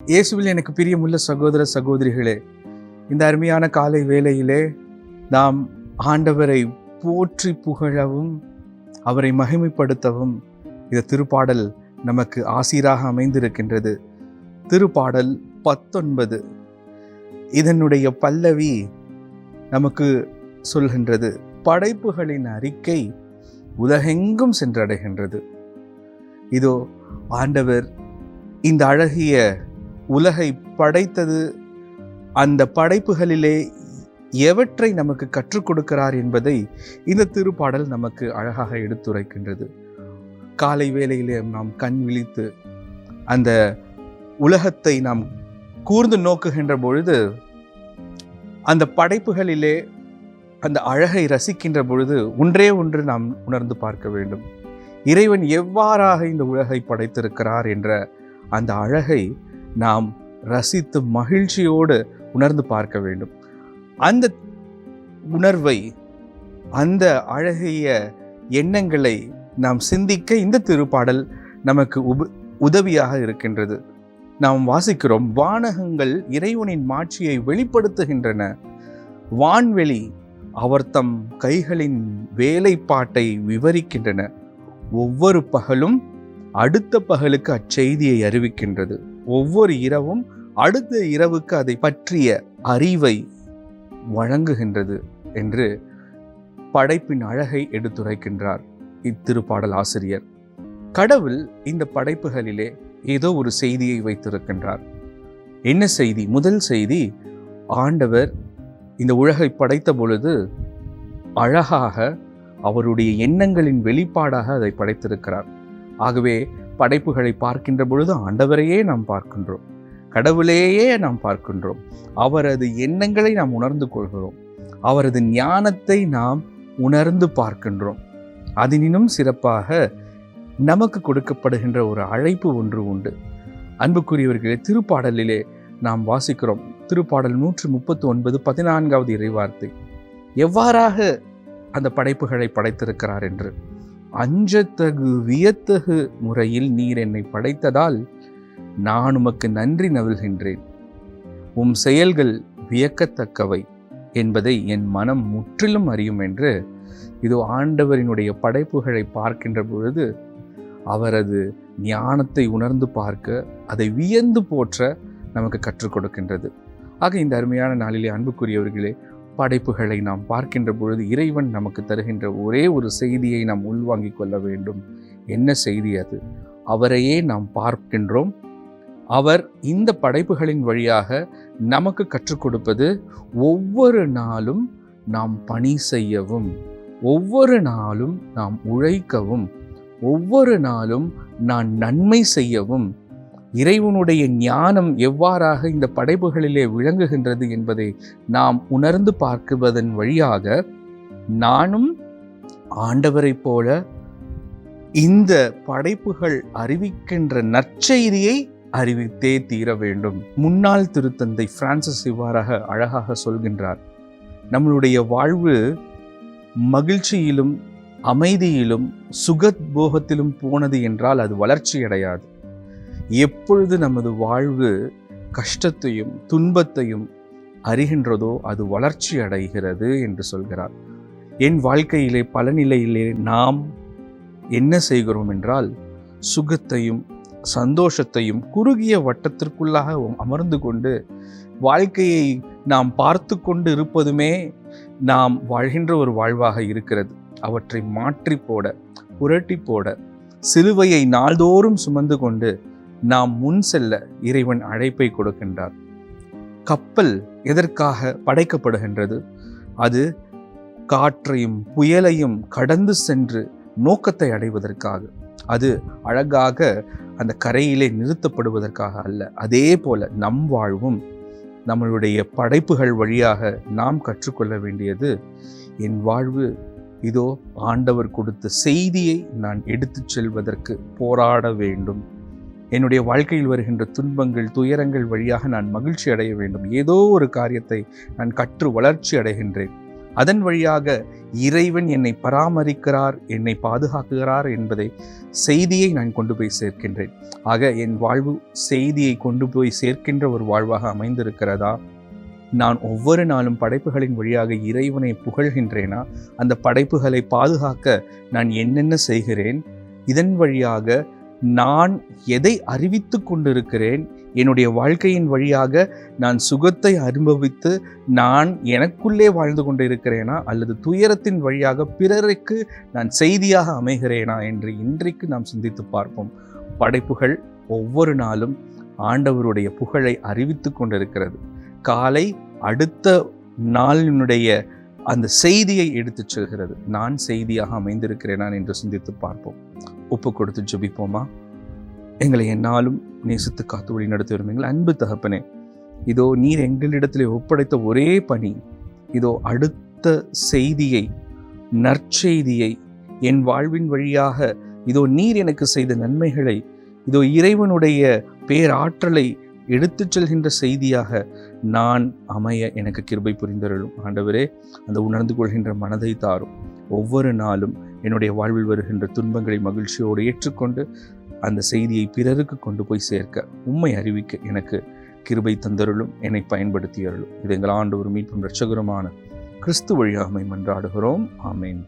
இயேசுவில் எனக்கு பிரியமுள்ள சகோதர சகோதரிகளே இந்த அருமையான காலை வேளையிலே நாம் ஆண்டவரை போற்றி புகழவும் அவரை மகிமைப்படுத்தவும் இந்த திருப்பாடல் நமக்கு ஆசீராக அமைந்திருக்கின்றது. திருப்பாடல் பத்தொன்பது. இதனுடைய பல்லவி நமக்கு சொல்கின்றது படைப்புகளின் அறிக்கை உலகெங்கும் சென்றடைகின்றது. இதோ ஆண்டவர் இந்த அழகிய உலகை படைத்தது அந்த படைப்புகளிலே எவற்றை நமக்கு கற்றுக் கொடுக்கிறார் என்பதை இந்த திருப்பாடல் நமக்கு அழகாக எடுத்துரைக்கின்றது. காலை வேளையிலே நாம் கண் விழித்து அந்த உலகத்தை நாம் கூர்ந்து நோக்குகின்ற பொழுது அந்த படைப்புகளிலே அந்த அழகை ரசிக்கின்ற பொழுது ஒன்றே ஒன்று நாம் உணர்ந்து பார்க்க வேண்டும். இறைவன் எவ்வாறாக இந்த உலகை படைத்திருக்கிறார் என்ற அந்த அழகை நாம் ரசித்து மகிழ்ச்சியோடு உணர்ந்து பார்க்க வேண்டும். அந்த உணர்வை அந்த அழகிய எண்ணங்களை நாம் சிந்திக்க இந்த திருப்பாடல் நமக்கு உப உதவியாக இருக்கின்றது. நாம் வாசிக்கிறோம் வானகங்கள் இறைவனின் மாட்சியை வெளிப்படுத்துகின்றன. வான்வெளி அவர் தம் கைகளின் வேலைப்பாட்டை விவரிக்கின்றன. ஒவ்வொரு பகலும் அடுத்த பகலுக்கு அச்செய்தியை அறிவிக்கின்றது. ஒவ்வொரு இரவும் அடுத்த இரவுக்கு அதை பற்றிய அறிவை வழங்குகின்றது என்று படைப்பின் அழகை எடுத்துரைக்கின்றார் இத்திருப்பாடல் ஆசிரியர். கடவுள் இந்த படைப்புகளிலே ஏதோ ஒரு செய்தியை வைத்திருக்கின்றார். என்ன செய்தி? முதல் செய்தி ஆண்டவர் இந்த உலகை படைத்த பொழுது அழகாக அவருடைய எண்ணங்களின் வெளிப்பாடாக அதை படைத்திருக்கிறார். ஆகவே படைப்புகளை பார்க்கின்ற பொழுது ஆண்டவரையே நாம் பார்க்கின்றோம். கடவுளையே நாம் பார்க்கின்றோம். அவரது எண்ணங்களை நாம் உணர்ந்து கொள்கிறோம். அவரது ஞானத்தை நாம் உணர்ந்து பார்க்கின்றோம். அதனினும் சிறப்பாக நமக்கு கொடுக்கப்படுகின்ற ஒரு அழைப்பு ஒன்று உண்டு. அன்புக்குரியவர்களே திருப்பாடலிலே நாம் வாசிக்கிறோம். திருப்பாடல் நூற்று முப்பத்தி ஒன்பது பதினான்காவது இறைவார்த்தை. எவ்வாறாக அந்த படைப்புகளை படைத்திருக்கிறார் என்று? அஞ்சத்தகு வியத்தகு முறையில் நீர் என்னை படைத்ததால் நான் உமக்கு நன்றி நவல்கின்றேன் உம் செயல்கள் வியக்கத்தக்கவை என்பதை என் மனம் முற்றிலும் அறியும் என்று இதோ ஆண்டவரினுடைய படைப்புகளை பார்க்கின்ற பொழுது அவரது ஞானத்தை உணர்ந்து பார்க்க அதை வியந்து போற்ற நமக்கு கற்றுக் கொடுக்கின்றது. ஆக இந்த அருமையான நாளிலே அன்புக்குரியவர்களே படைப்புகளை நாம் பார்க்கின்ற பொழுது இறைவன் நமக்கு தருகின்ற ஒரே ஒரு செய்தியை நாம் உள்வாங்கிக் கொள்ள வேண்டும். என்ன செய்தி அது? அவரையே நாம் பார்க்கின்றோம். அவர் இந்த படைப்புகளின் வழியாக நமக்கு கற்றுக் கொடுப்பது ஒவ்வொரு நாளும் நாம் பணி செய்யவும் ஒவ்வொரு நாளும் நாம் உழைக்கவும் ஒவ்வொரு நாளும் நான் நன்மை செய்யவும் இறைவனுடைய ஞானம் எவ்வாறாக இந்த படைப்புகளிலே விளங்குகின்றது என்பதை நாம் உணர்ந்து பார்க்குவதன் வழியாக நானும் ஆண்டவரைப் போல இந்த படைப்புகள் அறிவிக்கின்ற நற்செய்தியை அறிவித்தே தீர வேண்டும். முன்னாள் திருத்தந்தை பிரான்சிஸ் இவ்வாறாக அழகாக சொல்கின்றார். நம்மளுடைய வாழ்வு மகிழ்ச்சியிலும் அமைதியிலும் சுகத் போகத்திலும் போனது என்றால் அது வளர்ச்சி அடையாது எப்பொழுது நமது வாழ்வு கஷ்டத்தையும் துன்பத்தையும் அறிகின்றதோ அது வளர்ச்சி அடைகிறது என்று சொல்கிறார். என் வாழ்க்கையிலே பல நிலையிலே நாம் என்ன செய்கிறோம் என்றால் சுகத்தையும் சந்தோஷத்தையும் குறுகிய வட்டத்திற்குள்ளாக அமர்ந்து கொண்டு வாழ்க்கையை நாம் பார்த்து கொண்டு இருப்பதுமே நாம் வாழ்கின்ற ஒரு வாழ்வாக இருக்கிறது. அவற்றை மாற்றி போட புரட்டி போட சிலுவையை நாள்தோறும் சுமந்து கொண்டு நாம் முன் செல்ல இறைவன் அழைப்பை கொடுக்கின்றார். கப்பல் எதற்காக படைக்கப்படுகின்றது? அது காற்றையும் புயலையும் கடந்து சென்று நோக்கத்தை அடைவதற்காக அது அழகாக அந்த கரையிலே நிறுத்தப்படுவதற்காக அல்ல. அதே போல நம் வாழ்வும் நம்மளுடைய படைப்புகள் வழியாக நாம் கற்றுக்கொள்ள வேண்டியது என் வாழ்வு இதோ ஆண்டவர் கொடுத்த செய்தியை நான் எடுத்துச் செல்வதற்கு போராட வேண்டும். என்னுடைய வாழ்க்கையில் வருகின்ற துன்பங்கள் துயரங்கள் வழியாக நான் மகிழ்ச்சி அடைய வேண்டும். ஏதோ ஒரு காரியத்தை நான் கற்று வளர்ச்சி அடைகின்றேன். அதன் வழியாக இறைவன் என்னை பராமரிக்கிறார் என்னை பாதுகாக்கிறார் என்பதை செய்தியை நான் கொண்டு போய் சேர்க்கின்றேன். ஆக என் வாழ்வு செய்தியை கொண்டு போய் சேர்க்கின்ற ஒரு வாழ்வாக அமைந்திருக்கிறதா? நான் ஒவ்வொரு நாளும் படைப்புகளின் வழியாக இறைவனை புகழ்கின்றேனா? அந்த படைப்புகளை பாதுகாக்க நான் என்னென்ன செய்கிறேன்? இதன் வழியாக நான் எதை அறிவித்து கொண்டிருக்கிறேன்? என்னுடைய வாழ்க்கையின் வழியாக நான் சுகத்தை அனுபவித்து நான் எனக்குள்ளே வாழ்ந்து கொண்டிருக்கிறேனா? அல்லது துயரத்தின் வழியாக பிறருக்கு நான் செய்தியாக அமைகிறேனா? என்று இன்றைக்கு நாம் சிந்தித்து பார்ப்போம். படைப்புகள் ஒவ்வொரு நாளும் ஆண்டவருடைய புகழை அறிவித்து கொண்டிருக்கிறது. காலை அடுத்த நாளினுடைய அந்த செய்தியை எடுத்துச் செல்கிறது. நான் செய்தியாக அமைந்திருக்கிறேனா? என்று சிந்தித்து பார்ப்போம். ஒப்பு கொடுத்து ஜெபிப்போமா? எங்களை என்னாலும் நேசித்து காத்து வழி நடத்தி வரும் அன்பு தகப்பனே இதோ நீர் எங்களிடத்தில் ஒப்படைத்த ஒரே பணி. இதோ அடுத்த செய்தியை நற்செய்தியை என் வாழ்வின் வழியாக இதோ நீர் எனக்கு செய்த நன்மைகளை இதோ இறைவனுடைய பேராற்றலை எடுத்துச் செல்கின்ற செய்தியாக நான் அமைய எனக்கு கிருபை புரிந்தருளும். ஆண்டவரே அந்த உணர்ந்து கொள்கின்ற மனதை தாரும். ஒவ்வொரு நாளும் என்னுடைய வாழ்வில் வருகின்ற துன்பங்களை மகிழ்ச்சியோடு ஏற்றுக்கொண்டு அந்த செய்தியை பிறருக்கு கொண்டு போய் சேர்க்க உண்மை அறிவிக்க எனக்கு கிருபை தந்தருளும் என்னை பயன்படுத்தியருளும். இது எங்கள் ஆண்டு ஒரு மீட்பும் ரட்சகருமான கிறிஸ்து வழியாமை மன்றாடுகிறோம். ஆமேன்.